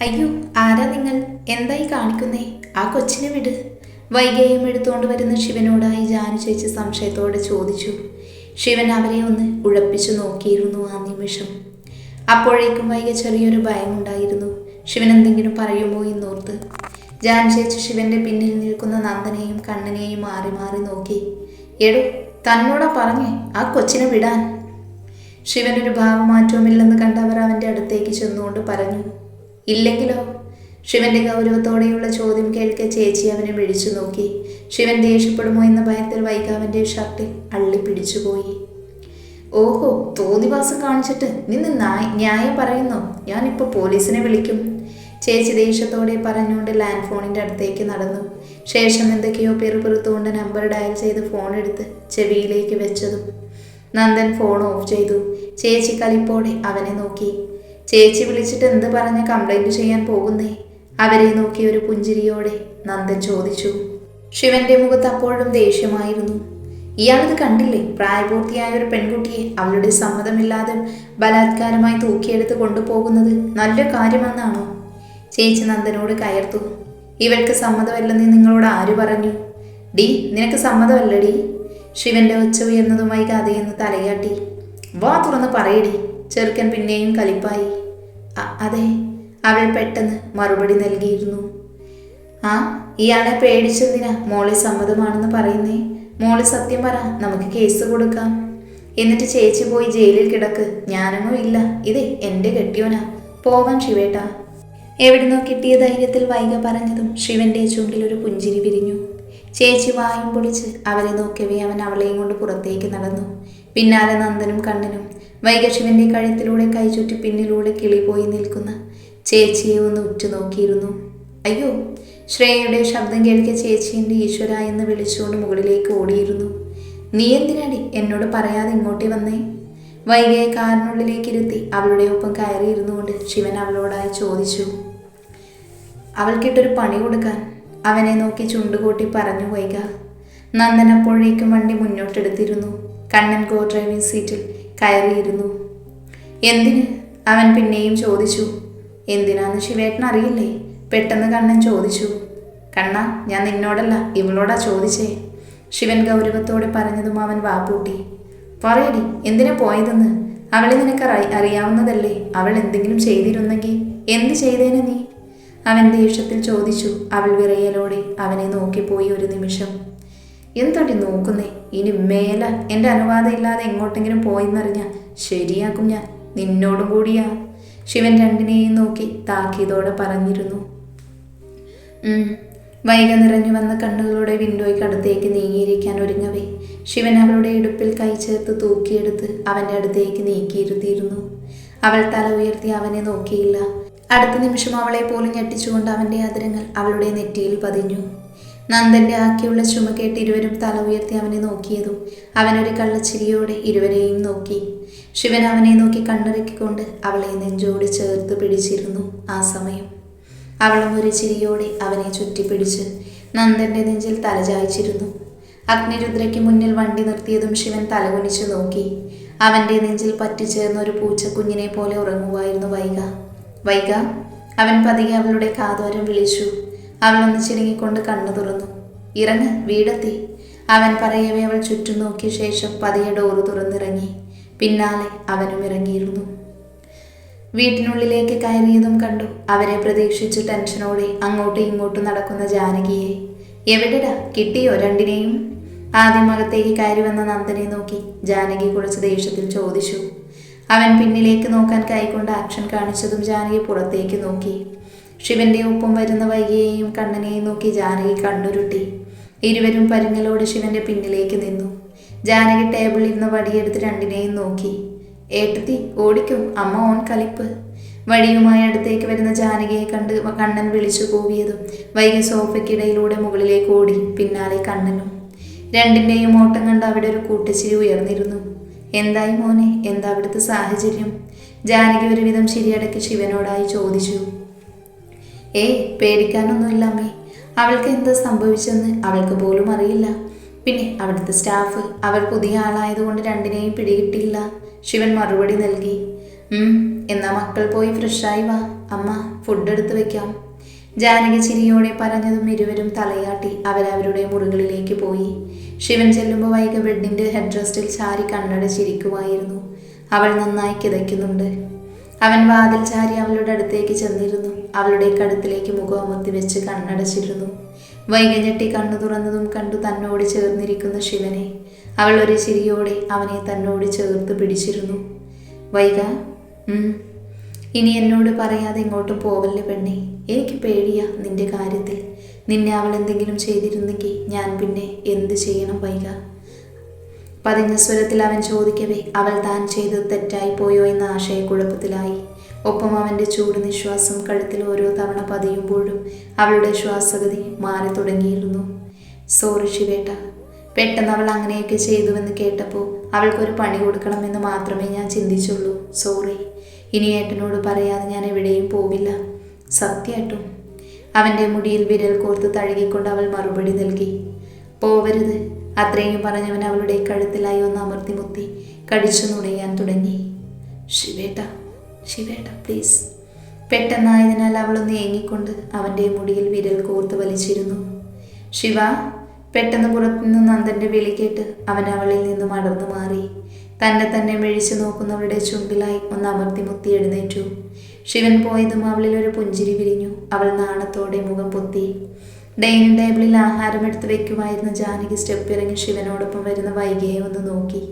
അയ്യോ ആരാ നിങ്ങൾ? എന്തായി കാണിക്കുന്നേ? ആ കൊച്ചിനെ വിട്. വൈകേയം എടുത്തുകൊണ്ട് വരുന്ന ശിവനോടായി ജാനു ചേച്ചി സംശയത്തോടെ ചോദിച്ചു. ശിവൻ അവരെ ഒന്ന് ഉഴപ്പിച്ചു നോക്കിയിരുന്നു ആ നിമിഷം. അപ്പോഴേക്കും വൈകി ചെറിയൊരു ഭയമുണ്ടായിരുന്നു. ശിവൻ എന്തെങ്കിലും പറയുമോ എന്നോർത്ത്. ജാൻ ചേച്ചി ശിവന്റെ പിന്നിൽ നിൽക്കുന്ന നന്ദനെയും കണ്ണനെയും മാറി മാറി നോക്കി. എടോ തന്നോടാ പറഞ്ഞേ ആ കൊച്ചിനെ വിടാൻ. ശിവനൊരു ഭാവമാറ്റവുമില്ലെന്ന് കണ്ടവർ അവന്റെ അടുത്തേക്ക് ചെന്നുകൊണ്ട് പറഞ്ഞു. ഇല്ലെങ്കിലോ? ശിവന്റെ ഗൗരവത്തോടെയുള്ള ചോദ്യം കേൾക്കെ ചേച്ചി അവനെ വിളിച്ചു നോക്കി. ശിവൻ ദേഷ്യപ്പെടുമോ എന്ന ഭയത്തിൽ വൈകാവന്റെ ഷർട്ടിൽ അള്ളി പിടിച്ചുപോയി ഓഹോ തോന്നിവാസം കാണിച്ചിട്ട് നിന്ന് നായ- ന്യായം പറയുന്നോ? ഞാനിപ്പോൾ പോലീസിനെ വിളിക്കും. ചേച്ചി ദേഷ്യത്തോടെ പറഞ്ഞുകൊണ്ട് ലാൻഡ് ഫോണിന്റെ അടുത്തേക്ക് നടന്നു. ശേഷം എന്തൊക്കെയോ പിറുപിറുത്തുകൊണ്ട് നമ്പർ ഡയൽ ചെയ്ത് ഫോൺ എടുത്ത് ചെവിയിലേക്ക് വെച്ചതും. നന്ദൻ ഫോൺ ഓഫ് ചെയ്തു. ചേച്ചി കലിപ്പോടെ അവനെ നോക്കി. ചേച്ചി വിളിച്ചിട്ട് എന്ത് പറഞ്ഞ് കംപ്ലൈന്റ് ചെയ്യാൻ പോകുന്നേ? അവരെ നോക്കി ഒരു പുഞ്ചിരിയോടെ നന്ദൻ ചോദിച്ചു. ശിവന്റെ മുഖത്ത് അപ്പോഴും ദേഷ്യമായിരുന്നു. ഇയാളിത് കണ്ടില്ലേ? പ്രായപൂർത്തിയായ ഒരു പെൺകുട്ടിയെ അവളുടെ സമ്മതമില്ലാതെ ബലാത്കാരമായി തൂക്കിയെടുത്ത് കൊണ്ടുപോകുന്നത് നല്ല കാര്യമെന്നാണോ? ചേച്ചി നന്ദനോട് കയർത്തു. ഇവൾക്ക് സമ്മതമല്ലെന്ന് നിങ്ങളോട് ആര് പറഞ്ഞു? ഡി നിനക്ക് സമ്മതമല്ലടി ശിവന്റെ ഒച്ച ഉയർന്നതുമായി കഥയെന്ന് തലയാട്ടി. വാ തുറന്ന് പറയടി ചെറുക്കൻ പിന്നെയും കലിപ്പായി. "അ- അതെ അവൾ പെട്ടെന്ന് മറുപടി നൽകിയിരുന്നു. ആ ഇയാളെ പേടിച്ചെന്തിനാ മോളെ സമ്മതമാണെന്ന് പറയുന്നേ? മോൾ സത്യം പറ നമുക്ക് കേസ് കൊടുക്കാം. എന്നിട്ട് ചേച്ചി പോയി ജയിലിൽ കിടക്ക്. ഞാനൊന്നും ഇല്ല. ഇതേ എന്റെ കെട്ടിയോനാ. പോവാൻ ശിവേട്ട. എവിടുന്നോ കിട്ടിയ ധൈര്യത്തിൽ വൈക പറഞ്ഞതും ശിവന്റെ ചുണ്ടിൽ ഒരു പുഞ്ചിരി വിരിഞ്ഞു. ചേച്ചി വായും പൊളിച്ച് അവരെ നോക്കവേ അവൻ അവളെയും കൊണ്ട് പുറത്തേക്ക് നടന്നു. പിന്നാലെ നന്ദനും കണ്ണനും വൈക ശിവന്റെ കഴുത്തിലൂടെ കൈചുറ്റി പിന്നിലൂടെ കിളി പോയി നിൽക്കുന്ന ചേച്ചിയെ ഒന്ന് ഉറ്റുനോക്കിയിരുന്നു. അയ്യോ ശ്രേയയുടെ ശബ്ദം കേൾക്കിയ ചേച്ചി എന്റെ ഈശ്വര എന്ന് വിളിച്ചുകൊണ്ട് മുകളിലേക്ക് ഓടിയിരുന്നു. നീ എന്തിനാടി എന്നോട് പറയാതെ ഇങ്ങോട്ടേ വന്നേ? വൈകയെ കാറിനുള്ളിലേക്ക് ഇരുത്തി അവളുടെ ഒപ്പം കയറിയിരുന്നുകൊണ്ട് ശിവൻ അവളോടായി ചോദിച്ചു. അവൾക്കിട്ടൊരു പണി കൊടുക്കാൻ അവനെ നോക്കി ചുണ്ടുകൂട്ടി പറഞ്ഞു വൈക. നന്ദൻ അപ്പോഴേക്കും വണ്ടി മുന്നോട്ടെടുത്തിരുന്നു. കണ്ണൻ ഗോ ഡ്രൈവിംഗ് സീറ്റിൽ കയറിയിരുന്നു. എന്തിന്? അവൻ പിന്നെയും ചോദിച്ചു. എന്തിനാന്ന് ശിവേട്ടൻ അറിയില്ലേ? പെട്ടെന്ന് കണ്ണൻ ചോദിച്ചു. കണ്ണ ഞാൻ നിന്നോടല്ല ഇവളോടാ ചോദിച്ചേ. ശിവൻ ഗൗരവത്തോടെ പറഞ്ഞതും അവൻ വാപ്പൂട്ടി പറയടി എന്തിനാ പോയതെന്ന്? അവളെ നിനക്ക് അറി- അറിയാവുന്നതല്ലേ? അവൾ എന്തെങ്കിലും ചെയ്തിരുന്നെങ്കിൽ എന്ത് ചെയ്തേനെ നീ? അവൻ ദേഷ്യത്തിൽ ചോദിച്ചു അവൾ വിറയലോടെ അവനെ നോക്കിപ്പോയി ഒരു നിമിഷം. എന്തടി നോക്കുന്നേ? ഇനി മേല എന്റെ അനുവാദം ഇല്ലാതെ എങ്ങോട്ടെങ്കിലും പോയെന്നറിഞ്ഞ ശരിയാക്കും ഞാൻ. നിന്നോടും കൂടിയാ. ശിവൻ രണ്ടിനെയും നോക്കി താക്കീതോടെ പറഞ്ഞിരുന്നു. വൈക നിറഞ്ഞു വന്ന കണ്ണുകളോടെ വിൻഡോയ്ക്ക് അടുത്തേക്ക് നീങ്ങിയിരിക്കാൻ ഒരുങ്ങവേ. ശിവൻ അവളുടെ ഇടുപ്പിൽ കൈ ചേർത്ത് തൂക്കിയെടുത്ത് അവന്റെ അടുത്തേക്ക് നീക്കിയിരുത്തിയിരുന്നു. അവൾ തല ഉയർത്തി അവനെ നോക്കിയില്ല. അടുത്ത നിമിഷം അവളെ പോലും ഞെട്ടിച്ചുകൊണ്ട് അവന്റെ അതിരങ്ങൾ അവളുടെ നെറ്റിയിൽ പതിഞ്ഞു. നന്ദന്റെ ആക്കിയുള്ള ചുമ കേട്ട് ഇരുവരും തല ഉയർത്തി അവനെ നോക്കിയതും അവനൊരു കള്ളച്ചിരിയോടെ ഇരുവരെയും നോക്കി. ശിവൻ അവനെ നോക്കി കണ്ണിറക്കിക്കൊണ്ട് അവളെ നെഞ്ചോട് ചേർത്ത് പിടിച്ചിരുന്നു ആ സമയം. അവളും ഒരു ചിരിയോടെ അവനെ ചുറ്റിപ്പിടിച്ച് നന്ദന്റെ നെഞ്ചിൽ തലചായ്ച്ചിരുന്നു അഗ്നിരുദ്രയ്ക്ക് മുന്നിൽ വണ്ടി നിർത്തിയതും ശിവൻ തലകുനിച്ചു നോക്കി. അവന്റെ നെഞ്ചിൽ പറ്റിച്ചേർന്ന ഒരു പൂച്ചക്കുഞ്ഞിനെ പോലെ ഉറങ്ങുമായിരുന്നു വൈക വൈക അവൻ പതിയെ അവളുടെ കാതോരം വിളിച്ചു. അവൾ ഒന്ന് ചിരുങ്ങിക്കൊണ്ട് കണ്ണു തുറന്നു. ഇറങ്ങ് വീടെത്തി. അവൻ പറയവേ അവൾ ചുറ്റും നോക്കിയ ശേഷം പതിയെ ഡോറ് തുറന്നിറങ്ങി. പിന്നാലെ അവനും ഇറങ്ങിയിരുന്നു. വീട്ടിനുള്ളിലേക്ക് കയറിയതും കണ്ടു. അവരെ പ്രതീക്ഷിച്ച് ടെൻഷനോടെ അങ്ങോട്ടും ഇങ്ങോട്ടും നടക്കുന്ന ജാനകിയെ. എവിടെടാ? കിട്ടിയോ രണ്ടിനെയും? ആദ്യം അകത്തേക്ക് കയറി വന്ന നന്ദനെ നോക്കി ജാനകി കുറച്ച് ദേഷ്യത്തിൽ ചോദിച്ചു. അവൻ പിന്നിലേക്ക് നോക്കാൻ കൈകൊണ്ട് ആക്ഷൻ കാണിച്ചതും ജാനകി പുറത്തേക്ക് നോക്കി. ശിവന്റെ ഒപ്പം വരുന്ന വൈകിയെയും കണ്ണനെയും നോക്കി ജാനകി കണ്ണുരുട്ടി. ഇരുവരും പരിങ്ങലോട് ശിവന്റെ പിന്നിലേക്ക് നിന്നു. ജാനകി ടേബിളിൽ ഇരുന്ന് വടിയെടുത്ത് രണ്ടിനെയും നോക്കി. ഏട്ടത്തി ഓടിക്കോ. അമ്മ ഓൺ കലിപ്പ് വഴിയുമായി അടുത്തേക്ക് വരുന്ന ജാനകിയെ കണ്ട് കണ്ണൻ വിളിച്ചു കൂവിയതും വൈകി സോഫയ്ക്കിടയിലൂടെ മുകളിലേക്ക് ഓടി പിന്നാലെ കണ്ണനും. രണ്ടിന്റെയും ഓട്ടം കണ്ട് അവിടെ ഒരു കൂട്ടച്ചിരി ഉയർന്നിരുന്നു. എന്തായി മോനെ? എന്താ അവിടുത്തെ സാഹചര്യം? ജാനകി ഒരുവിധം ശരിയടക്കി ശിവനോടായി ചോദിച്ചു. ഏയ് പേടിക്കാനൊന്നുമില്ല അമ്മേ. അവൾക്ക് എന്താ സംഭവിച്ചെന്ന് അവൾക്ക് പോലും അറിയില്ല. പിന്നെ അവിടുത്തെ സ്റ്റാഫ് അവർ പുതിയ ആളായതുകൊണ്ട് രണ്ടിനെയും പിടികിട്ടിയില്ല. ശിവൻ മറുപടി നൽകി എന്നാ മക്കൾ പോയി ഫ്രഷായി വാ. അമ്മ ഫുഡ് എടുത്തു വെക്കാം. ജാനകി ചിരിയോടെ പറഞ്ഞതും ഇരുവരും തലയാട്ടി അവരവരുടെ മുറികളിലേക്ക് പോയി. ശിവൻ ചെല്ലുമ്പോൾ വൈകി ബെഡിന്റെ ഹെഡ് ചാരി ചാരി കണ്ണടച്ചിരിക്കുമായിരുന്നു അവൾ നന്നായി കിതയ്ക്കുന്നുണ്ട്. അവൻ വാതിൽ ചാരി അവളുടെ അടുത്തേക്ക് ചെന്നിരുന്നു. അവളുടെ കടുത്തിലേക്ക് മുഖമൊത്തി വെച്ച് കണ്ണടച്ചിരുന്നു. വൈകഞ്ഞെട്ടി കണ്ണു തുറന്നതും കണ്ടു തന്നോട് ചേർന്നിരിക്കുന്ന ശിവനെ. അവൾ ഒരു ചിരിയോടെ അവനെ തന്നോട് ചേർത്ത് പിടിച്ചിരുന്നു. വൈക. ഇനി എന്നോട് പറയാതെ ഇങ്ങോട്ടും പോവല്ലേ പെണ്ണെ. എനിക്ക് പേടിയാ നിന്റെ കാര്യത്തിൽ. നിന്നെ അവൾ എന്തെങ്കിലും ചെയ്തിരുന്നെങ്കിൽ ഞാൻ പിന്നെ എന്ത് ചെയ്യണം വൈക? പതിഞ്ഞ സ്വരത്തിൽ അവൻ ചോദിക്കവേ അവൾ താൻ ചെയ്തത് തെറ്റായി പോയോ എന്ന ആശയക്കുഴപ്പത്തിലായി ഒപ്പം അവന്റെ ചൂട് നിശ്വാസം കഴുത്തിൽ ഓരോ തവണ പതിയുമ്പോഴും അവളുടെ ശ്വാസഗതി മാറി തുടങ്ങിയിരുന്നു. സോറി ശിവേട്ട. പെട്ടെന്ന് അവൾ അങ്ങനെയൊക്കെ ചെയ്തുവെന്ന് കേട്ടപ്പോൾ അവൾക്കൊരു പണി കൊടുക്കണമെന്ന് മാത്രമേ ഞാൻ ചിന്തിച്ചുള്ളൂ. സോറി ഇനി ഏട്ടനോട് പറയാതെ ഞാൻ എവിടെയും പോവില്ല. സത്യമായിട്ടും അവന്റെ മുടിയിൽ വിരൽ കോർത്ത് തഴുകിക്കൊണ്ട് അവൾ മറുപടി നൽകി. പോവരുത്. അത്രയും പറഞ്ഞവൻ അവളുടെ കഴുത്തിലായി ഒന്ന് അമർത്തി മുത്തി കടിച്ചു നുണയാൻ തുടങ്ങി. ശിവേട്ട ശിവേട്ട പ്ലീസ് പെട്ടെന്നായതിനാൽ അവളൊന്ന് ഏങ്ങിക്കൊണ്ട് അവന്റെ മുടിയിൽ വിരൽ കോർത്ത് വലിച്ചിരുന്നു. ശിവ പെട്ടെന്ന് പുറത്തുനിന്ന് നന്ദന്റെ വിളി കേട്ട് അവൻ അവളിൽ നിന്നും അടർന്നു മാറി. തന്നെ തന്നെ മെഴിച്ചു നോക്കുന്നവളുടെ ചുണ്ടിലായി ഒന്ന് അമർത്തി മുത്തി എഴുന്നേറ്റു. ശിവൻ പോയതും അവളിൽ ഒരു പുഞ്ചിരി വിരിഞ്ഞു. അവൾ നാണത്തോടെ മുഖം പൊത്തി. ഡൈനിങ് ടേബിളിൽ ആഹാരം എടുത്ത് വെക്കുമായിരുന്ന ജാനകി. സ്റ്റെപ്പ് ഇറങ്ങി ശിവനോടൊപ്പം വരുന്ന വൈകിയെ ഒന്ന് നോക്കി.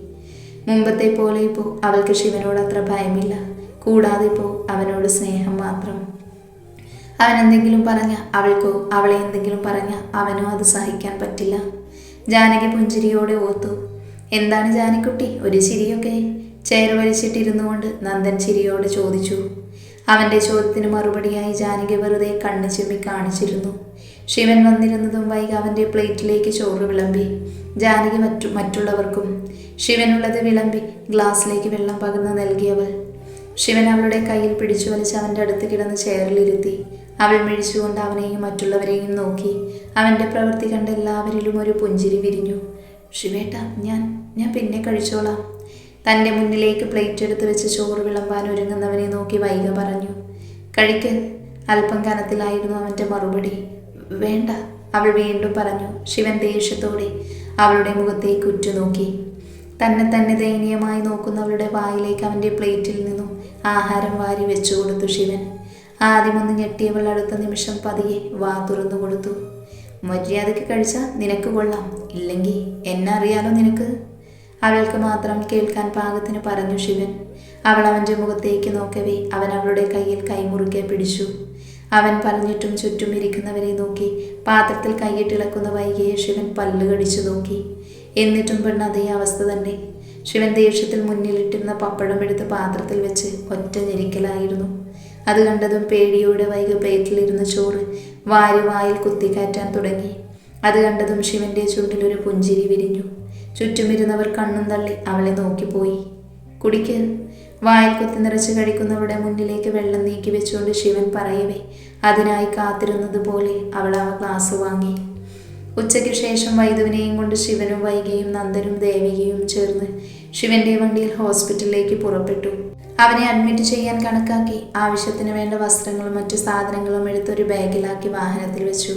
മുമ്പത്തെ പോലെ ഇപ്പോൾ അവൾക്ക് ശിവനോട് അത്ര ഭയമില്ല. കൂടാതെ ഇപ്പോൾ അവനോട് സ്നേഹം മാത്രം. അവൻ എന്തെങ്കിലും പറഞ്ഞ അവൾക്കോ അവളെ എന്തെങ്കിലും പറഞ്ഞ അവനോ അത് സഹിക്കാൻ പറ്റില്ല. ജാനകി പുഞ്ചിരിയോടെ ഓർത്തു. എന്താണ് ജാനിക്കുട്ടി? ഒരു ചിരിയൊക്കെ? ചെയർ വലിച്ചിട്ടിരുന്നു കൊണ്ട് നന്ദൻ ചിരിയോട് ചോദിച്ചു. അവന്റെ ചോദ്യത്തിന് മറുപടിയായി ജാനകി വെറുതെ കണ്ണു ചുമ്മി കാണിച്ചിരുന്നു. ശിവൻ വന്നിരുന്നതും വൈകി അവന്റെ പ്ലേറ്റിലേക്ക് ചോറ് വിളമ്പി. ജാനകി മറ്റു മറ്റുള്ളവർക്കും ശിവനുള്ളത് വിളമ്പി ഗ്ലാസ്സിലേക്ക് വെള്ളം പകർന്നു നൽകിയവൾ. ശിവൻ അവളുടെ കയ്യിൽ പിടിച്ചു വലിച്ച് അവന്റെ അടുത്ത് കിടന്ന് ചെയറിലിരുത്തി. അവൾ മിഴിച്ചുകൊണ്ട് അവനെയും മറ്റുള്ളവരെയും നോക്കി. അവന്റെ പ്രവൃത്തി കണ്ട് എല്ലാവരിലും ഒരു പുഞ്ചിരി വിരിഞ്ഞു. ശിവേട്ട ഞാൻ ഞാൻ പിന്നെ കഴിച്ചോളാം. തന്റെ മുന്നിലേക്ക് പ്ലേറ്റ് എടുത്ത് വെച്ച് ചോറ് വിളമ്പാൻ ഒരുങ്ങുന്നവനെ നോക്കി വൈക പറഞ്ഞു. കഴിക്ക്. അല്പം കനത്തിലായിരുന്നു അവന്റെ മറുപടി. വേണ്ട. അവൾ വീണ്ടും പറഞ്ഞു ശിവൻ ദേഷ്യത്തോടെ അവളുടെ മുഖത്തേക്ക് ഉറ്റുനോക്കി തന്നെ തന്നെ ദയനീയമായി നോക്കുന്നവളുടെ വായിലേക്ക് അവന്റെ പ്ലേറ്റിൽ നിന്നും ആഹാരം വാരി വെച്ചു കൊടുത്തു ശിവൻ. ആദ്യമൊന്ന് ഞെട്ടിയവൾ അടുത്ത നിമിഷം പതിയെ വാ തുറന്നു കൊടുത്തു. മര്യാദയ്ക്ക് കഴിച്ചാൽ നിനക്ക് കൊള്ളാം. ഇല്ലെങ്കിൽ എന്നെ അറിയാലോ നിനക്ക്? അവൾക്ക് മാത്രം കേൾക്കാൻ പാകത്തിന് പറഞ്ഞു ശിവൻ. അവൾ അവന്റെ മുഖത്തേക്ക് നോക്കവേ അവൻ അവളുടെ കയ്യിൽ കൈമുറുക്കെ പിടിച്ചു. അവൻ പറഞ്ഞിട്ടും ചുറ്റും ഇരിക്കുന്നവരെ നോക്കി. പാത്രത്തിൽ കൈയിട്ടിളക്കുന്ന വൈകിയെ ശിവൻ പല്ല് കടിച്ചു നോക്കി. എന്നിട്ടും പെണ്ണ് അതേ അവസ്ഥ തന്നെ. ശിവൻ ദേഷ്യത്തിൽ മുന്നിലിട്ടിരുന്ന പപ്പടം എടുത്ത് പാത്രത്തിൽ വെച്ച് ഒറ്റ ഞെരിക്കലായിരുന്നു. അത് കണ്ടതും പേടിയോടെ വൈകി പ്ലേറ്റിലിരുന്ന ചോറ് വാരി വായിൽ കുത്തിക്കാറ്റാൻ തുടങ്ങി. അത് കണ്ടതും ശിവന്റെ ചുണ്ടിൽ ഒരു പുഞ്ചിരി വിരിഞ്ഞു. ചുറ്റുമിരുന്നവർ കണ്ണും തള്ളി അവളെ നോക്കിപ്പോയി. കുടിക്ക്. വായിൽ കുത്തി നിറച്ച് കഴിക്കുന്നവരുടെ മുന്നിലേക്ക് വെള്ളം നീക്കി വെച്ചുകൊണ്ട് ശിവൻ പറയവേ അതിനായി കാത്തിരുന്നത് പോലെ അവൾ ആ ഗ്ലാസ് വാങ്ങി. ഉച്ചയ്ക്ക് ശേഷം വൈദുവിനെയും കൊണ്ട് ശിവനും വൈകിയും നന്ദനും ദേവികയും ചേർന്ന് ശിവന്റെ വണ്ടിയിൽ ഹോസ്പിറ്റലിലേക്ക് പുറപ്പെട്ടു. അവനെ അഡ്മിറ്റ് ചെയ്യാൻ കണക്കാക്കി ആവശ്യത്തിന് വേണ്ട വസ്ത്രങ്ങളും മറ്റു സാധനങ്ങളും എടുത്തൊരു ബാഗിലാക്കി വാഹനത്തിൽ വെച്ചു.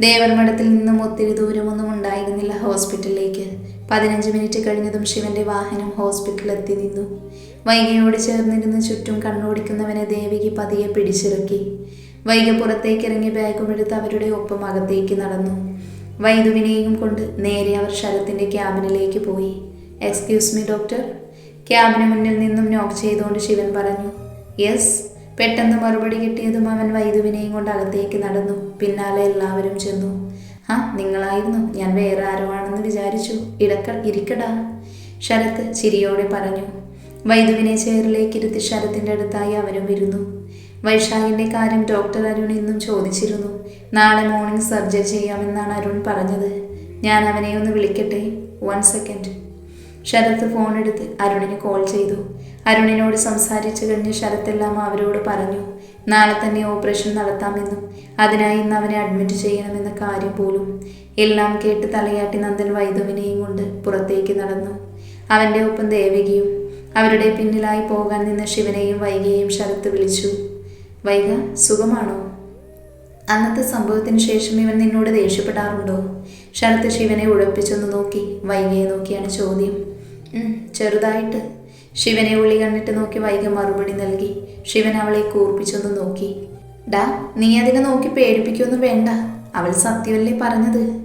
ദേവർമഠത്തിൽ നിന്നും ഒത്തിരി ദൂരമൊന്നും ഉണ്ടായിരുന്നില്ല ഹോസ്പിറ്റലിലേക്ക്. പതിനഞ്ച് മിനിറ്റ് കഴിഞ്ഞതും ശിവന്റെ വാഹനം ഹോസ്പിറ്റലിൽ എത്തി നിന്നു. വൈകിയോട് ചേർന്നിരുന്ന് ചുറ്റും കണ്ണോടിക്കുന്നവനെ ദേവിക്ക് പതിയെ പിടിച്ചിറക്കി. വൈക പുറത്തേക്കിറങ്ങി ബാഗും എടുത്ത് അവരുടെ ഒപ്പം അകത്തേക്ക് നടന്നു. വൈദുവിനെയും കൊണ്ട് നേരെ അവർ ശരത്തിന്റെ ക്യാബിനിലേക്ക് പോയി. എക്സ്ക്യൂസ് മീ ഡോക്ടർ ക്യാബിന് മുന്നിൽ നിന്നും നോക്ക് ചെയ്തുകൊണ്ട് ശിവൻ പറഞ്ഞു യെസ് പെട്ടെന്ന് മറുപടി കിട്ടിയതും അവൻ വൈദുവിനെയും കൊണ്ട് അകത്തേക്ക് നടന്നു. പിന്നാലെ എല്ലാവരും ചെന്നു. ആ നിങ്ങളായിരുന്നു. ഞാൻ വേറെ ആരോ ആണെന്ന് വിചാരിച്ചു. ഇടക്ക ഇരിക്കടാ. ശരത്ത് ചിരിയോടെ പറഞ്ഞു. വൈദുവിനെ ചെയറിലേക്ക് ഇരുത്തി ശരത്തിന്റെ അടുത്തായി അവനും ഇരുന്നു. വൈശാഖിന്റെ കാര്യം ഡോക്ടർ അരുൺ ഇന്നും ചോദിച്ചിരുന്നു. നാളെ മോർണിംഗ് സർജറി ചെയ്യാമെന്നാണ് അരുൺ പറഞ്ഞത്. ഞാൻ അവനെ ഒന്ന് വിളിക്കട്ടെ? One second. ശരത്ത് ഫോൺ എടുത്ത് അരുണിന് കോൾ ചെയ്തു. അരുണിനോട് സംസാരിച്ചു കഴിഞ്ഞ് ശരത്തെല്ലാം അവരോട് പറഞ്ഞു. നാളെ തന്നെ ഓപ്പറേഷൻ നടത്താമെന്നും അതിനായി ഇന്ന് അവനെ അഡ്മിറ്റ് ചെയ്യണമെന്ന കാര്യം പോലും. എല്ലാം കേട്ട് തലയാട്ടി നന്ദൻ വൈദുവിനെയും കൊണ്ട് പുറത്തേക്ക് നടന്നു. അവന്റെ ഒപ്പം ദേവികയും അവരുടെ പിന്നിലായി പോകാൻ നിന്ന ശിവനെയും വൈകയെയും ശരത്ത് വിളിച്ചു. വൈക സുഖമാണോ? അന്നത്തെ സംഭവത്തിന് ശേഷം ഇവൻ നിന്നോട് ദേഷ്യപ്പെടാറുണ്ടോ? ശരത് ശിവനെ ഉഴപ്പിച്ചൊന്ന് നോക്കി വൈകയെ നോക്കിയാണ് ചോദ്യം. "ഉം, ചെറുതായിട്ട്. ശിവനെ ഉള്ളി കണ്ടിട്ട് നോക്കി വൈക മറുപടി നൽകി. ശിവൻ അവളെ കൂർപ്പിച്ചൊന്ന് നോക്കി. ഡാ നീ അതിനെ നോക്കി പേടിപ്പിക്കൊന്നും വേണ്ട. അവൾ സത്യമല്ലേ പറഞ്ഞത്?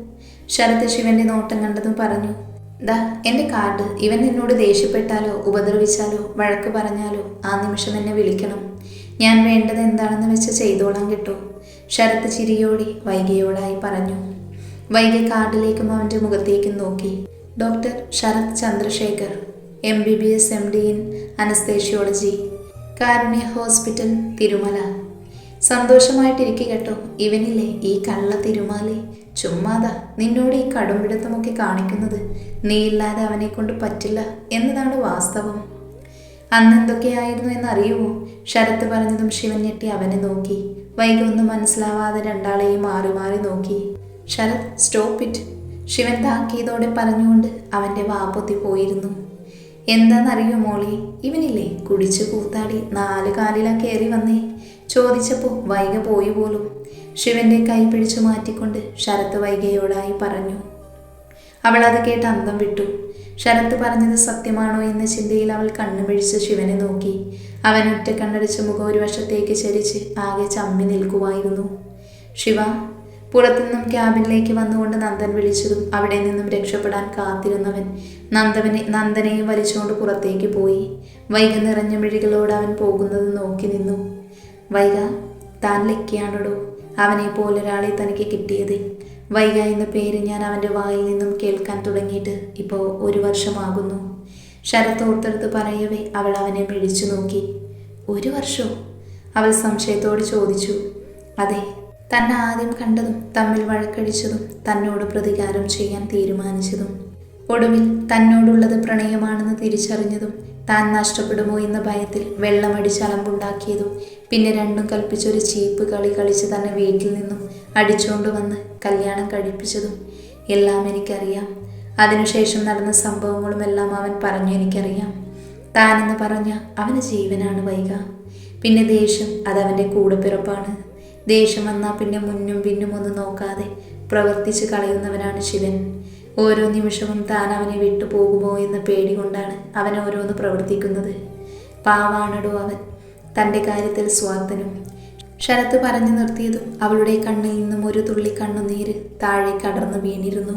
ശരത് ശിവന്റെ നോട്ടം കണ്ടതും പറഞ്ഞു. ദാ എന്റെ കാർഡ്. ഇവൻ നിന്നോട് ദേഷ്യപ്പെട്ടാലോ ഉപദ്രവിച്ചാലോ വഴക്ക് പറഞ്ഞാലോ ആ നിമിഷം എന്നെ വിളിക്കണം. ഞാൻ വേണ്ടത് എന്താണെന്ന് വെച്ച് ചെയ്തോളാം കേട്ടോ. ശരത്ത് ചിരിയോടെ വൈകിയോടായി പറഞ്ഞു. വൈകി കാർഡിലേക്കും അവന്റെ മുഖത്തേക്കും നോക്കി. Doctor Sarath Chandrasekhar M B B S M D in anaesthesiology Karunya hospital Thirumala. സന്തോഷമായിട്ടിരിക്കുക കേട്ടോ. ഇവനില്ലേ ഈ കള്ള തിരുമാലി? ചുമ്മാതാ നിന്നോട് ഈ കടുംപിടുത്തമൊക്കെ കാണിക്കുന്നത്. നീ ഇല്ലാതെ അവനെ കൊണ്ട് പറ്റില്ല എന്നതാണ് വാസ്തവം. അന്ന് എന്തൊക്കെയായിരുന്നു എന്നറിയുമോ? ശരത്ത് പറഞ്ഞതും ശിവൻ ഞെട്ടി അവനെ നോക്കി. വൈകി ഒന്നും മനസ്സിലാവാതെ രണ്ടാളെയും മാറി മാറി നോക്കി. ശരത് സ്റ്റോപ്പ് ഇറ്റ് ശിവൻ താക്കിയതോടെ പറഞ്ഞുകൊണ്ട് അവന്റെ വാപ്പൊത്തി പോയിരുന്നു. എന്താണെന്നറിയോ മോളി? ഇവനില്ലേ കുടിച്ചു കൂത്താടി നാല് കാലിലാ കയറി വന്നേ. ചോദിച്ചപ്പോൾ വൈക പോയി പോലും. ശിവന്റെ കൈ പിടിച്ചു മാറ്റിക്കൊണ്ട് ശരത്ത് വൈകയോടായി പറഞ്ഞു. അവൾ അത് കേട്ട് അന്തം വിട്ടു. ശരത്ത് പറഞ്ഞത് സത്യമാണോ എന്ന ചിന്തയിൽ അവൾ കണ്ണുമിഴിച്ച് ശിവനെ നോക്കി. അവൻ ഒറ്റ കണ്ണടിച്ച മുഖം ഒരു വശത്തേക്ക് ചരിച്ച് ആകെ ചമ്മി നിൽക്കുമായിരുന്നു. ശിവ പുറത്തുനിന്നും ക്യാബിനിലേക്ക് വന്നുകൊണ്ട് നന്ദൻ വിളിച്ചതും അവിടെ നിന്നും രക്ഷപ്പെടാൻ കാത്തിരുന്നവൻ നന്ദവനെ നന്ദനെയും വലിച്ചുകൊണ്ട് പുറത്തേക്ക് പോയി. വൈക നിറഞ്ഞ മിഴികളോട് അവൻ പോകുന്നത് നോക്കി നിന്നു. വൈക താൻ ലക്കിയാണോടോ? അവനെ പോലൊരാളെ തനിക്ക് കിട്ടിയത്. വൈക എന്ന പേര് ഞാൻ അവന്റെ വായിൽ നിന്നും കേൾക്കാൻ തുടങ്ങിയിട്ട് ഇപ്പോൾ ഒരു വർഷമാകുന്നു. ശരത്ത് ഓർത്തെടുത്ത് പറയവേ അവൾ അവനെ പിടിച്ചു നോക്കി. ഒരു വർഷമോ അവൾ സംശയത്തോട് ചോദിച്ചു. അതെ തന്നെ ആദ്യം കണ്ടതും തമ്മിൽ വഴക്കടിച്ചതും തന്നോട് പ്രതികാരം ചെയ്യാൻ തീരുമാനിച്ചതും. ഒടുവിൽ തന്നോടുള്ളത് പ്രണയമാണെന്ന് തിരിച്ചറിഞ്ഞതും താൻ നഷ്ടപ്പെടുമോ എന്ന ഭയത്തിൽ വെള്ളമടിച്ച് അലമ്പുണ്ടാക്കിയതും പിന്നെ രണ്ടും കൽപ്പിച്ചൊരു ചീപ്പ് കളി കളിച്ച് തന്നെ വീട്ടിൽ നിന്നും അടിച്ചുകൊണ്ട് വന്ന് കല്യാണം കഴിപ്പിച്ചതും എല്ലാം എനിക്കറിയാം. അതിനുശേഷം നടന്ന സംഭവങ്ങളും എല്ലാം അവൻ പറഞ്ഞു എനിക്കറിയാം. താനെന്ന് പറഞ്ഞ അവന് ജീവനാണ് വൈക. പിന്നെ ദേഷ്യം അതവന്റെ കൂടെപ്പിറപ്പാണ് ദേഷ്യം വന്നാൽ പിന്നെ മുന്നും പിന്നും ഒന്നും നോക്കാതെ പ്രവർത്തിച്ച് കളയുന്നവനാണ് ശിവൻ. ഓരോ നിമിഷവും താൻ അവനെ വിട്ടുപോകുമോ എന്ന പേടി കൊണ്ടാണ് അവൻ ഓരോന്ന് പ്രവർത്തിക്കുന്നത്. പാവാണടോ അവൻ. തന്റെ കാര്യത്തിൽ സ്വാർത്ഥനും ശരത്ത് പറഞ്ഞു നിർത്തിയതും അവളുടെ കണ്ണിൽ നിന്നും ഒരു തുള്ളി കണ്ണുനീര് താഴെ കടർന്നു വീണിരുന്നു.